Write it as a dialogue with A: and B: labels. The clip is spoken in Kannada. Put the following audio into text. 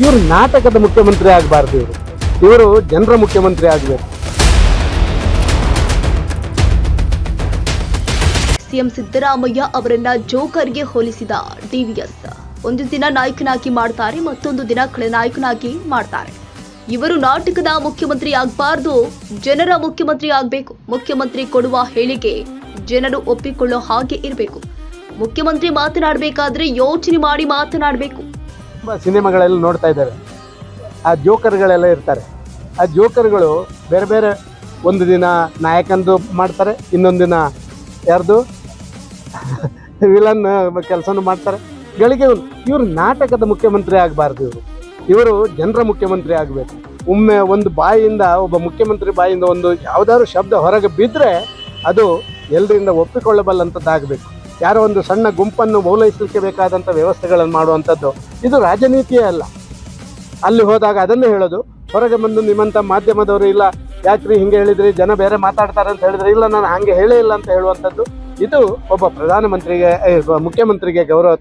A: ಇವರು ನಾಟಕದ ಮುಖ್ಯಮಂತ್ರಿ ಆಗಬಾರ್ದು ಇವರು. ಇವರು ಜನರ ಮುಖ್ಯಮಂತ್ರಿ ಆಗಬೇಕು.
B: ಸಿಎಂ ಸಿದ್ದರಾಮಯ್ಯ ಅವರನ್ನ ಜೋಕರ್ಗೆ ಹೋಲಿಸಿದ ಡಿವಿಎಸ್. ಒಂದು ದಿನ ನಾಯಕನಾಗಿ ಮಾಡ್ತಾರೆ, ಮತ್ತೊಂದು ದಿನ ಖಳನಾಯಕನಾಗಿ ಮಾಡ್ತಾರೆ. ಇವರು ನಾಟಕದ ಮುಖ್ಯಮಂತ್ರಿ ಆಗಬಾರ್ದು, ಜನರ ಮುಖ್ಯಮಂತ್ರಿ ಆಗಬೇಕು. ಮುಖ್ಯಮಂತ್ರಿ ಕೊಡುವ ಹೇಳಿಕೆ ಜನರು ಒಪ್ಪಿಕೊಳ್ಳೋ ಹಾಗೆ ಇರಬೇಕು. ಮುಖ್ಯಮಂತ್ರಿ ಮಾತನಾಡಬೇಕಾದ್ರೆ ಯೋಚನೆ ಮಾಡಿ ಮಾತನಾಡಬೇಕು.
A: ಸಿನಿಮಾಗಳೆಲ್ಲ ನೋಡ್ತಾ ಇದ್ದಾರೆ. ಆ ಜೋಕರ್ಗಳೆಲ್ಲ ಇರ್ತಾರೆ. ಆ ಜೋಕರ್ಗಳು ಬೇರೆ ಬೇರೆ ಒಂದು ದಿನ ನಾಯಕಂದು ಮಾಡ್ತಾರೆ, ಇನ್ನೊಂದು ದಿನ ಯಾರ್ದು? ವಿಲನ್ ಕೆಲಸನೂ ಮಾಡ್ತಾರೆ. ಗಳಿಗೆ ಇವರು ನಾಟಕದ ಮುಖ್ಯಮಂತ್ರಿ ಆಗಬಾರ್ದು ಇವರು. ಇವರು ಜನರ ಮುಖ್ಯಮಂತ್ರಿ ಆಗಬೇಕು. ಒಮ್ಮೆ ಒಂದು ಬಾಯಿಯಿಂದ ಒಬ್ಬ ಮುಖ್ಯಮಂತ್ರಿ ಬಾಯಿಯಿಂದ ಒಂದು ಯಾವುದಾದ್ರು ಶಬ್ದ ಹೊರಗೆ ಬಿದ್ದರೆ ಅದು ಎಲ್ಲರಿಂದ ಒಪ್ಪಿಕೊಳ್ಳಬಲ್ಲಂಥದ್ದಾಗಬೇಕು. ಯಾರೋ ಒಂದು ಸಣ್ಣ ಗುಂಪನ್ನು ಮೌಲೈಸಲಿಕ್ಕೆ ಬೇಕಾದಂಥ ವ್ಯವಸ್ಥೆಗಳನ್ನು ಮಾಡುವಂಥದ್ದು ಇದು ರಾಜನೀತಿಯೇ ಅಲ್ಲ. ಅಲ್ಲಿ ಹೋದಾಗ ಅದನ್ನೇ ಹೇಳೋದು, ಹೊರಗೆ ಬಂದು ನಿಮ್ಮಂಥ ಮಾಧ್ಯಮದವರು ಇಲ್ಲ, ಯಾಕ್ರಿ ಹಿಂಗೆ ಹೇಳಿದ್ರಿ, ಜನ ಬೇರೆ ಮಾತಾಡ್ತಾರೆ ಅಂತ ಹೇಳಿದ್ರೆ, ಇಲ್ಲ, ನಾನು ಹಾಗೆ ಹೇಳೇ ಇಲ್ಲ ಅಂತ ಹೇಳುವಂಥದ್ದು, ಇದು ಒಬ್ಬ ಪ್ರಧಾನಮಂತ್ರಿಗೆ, ಮುಖ್ಯಮಂತ್ರಿಗೆ ಗೌರವ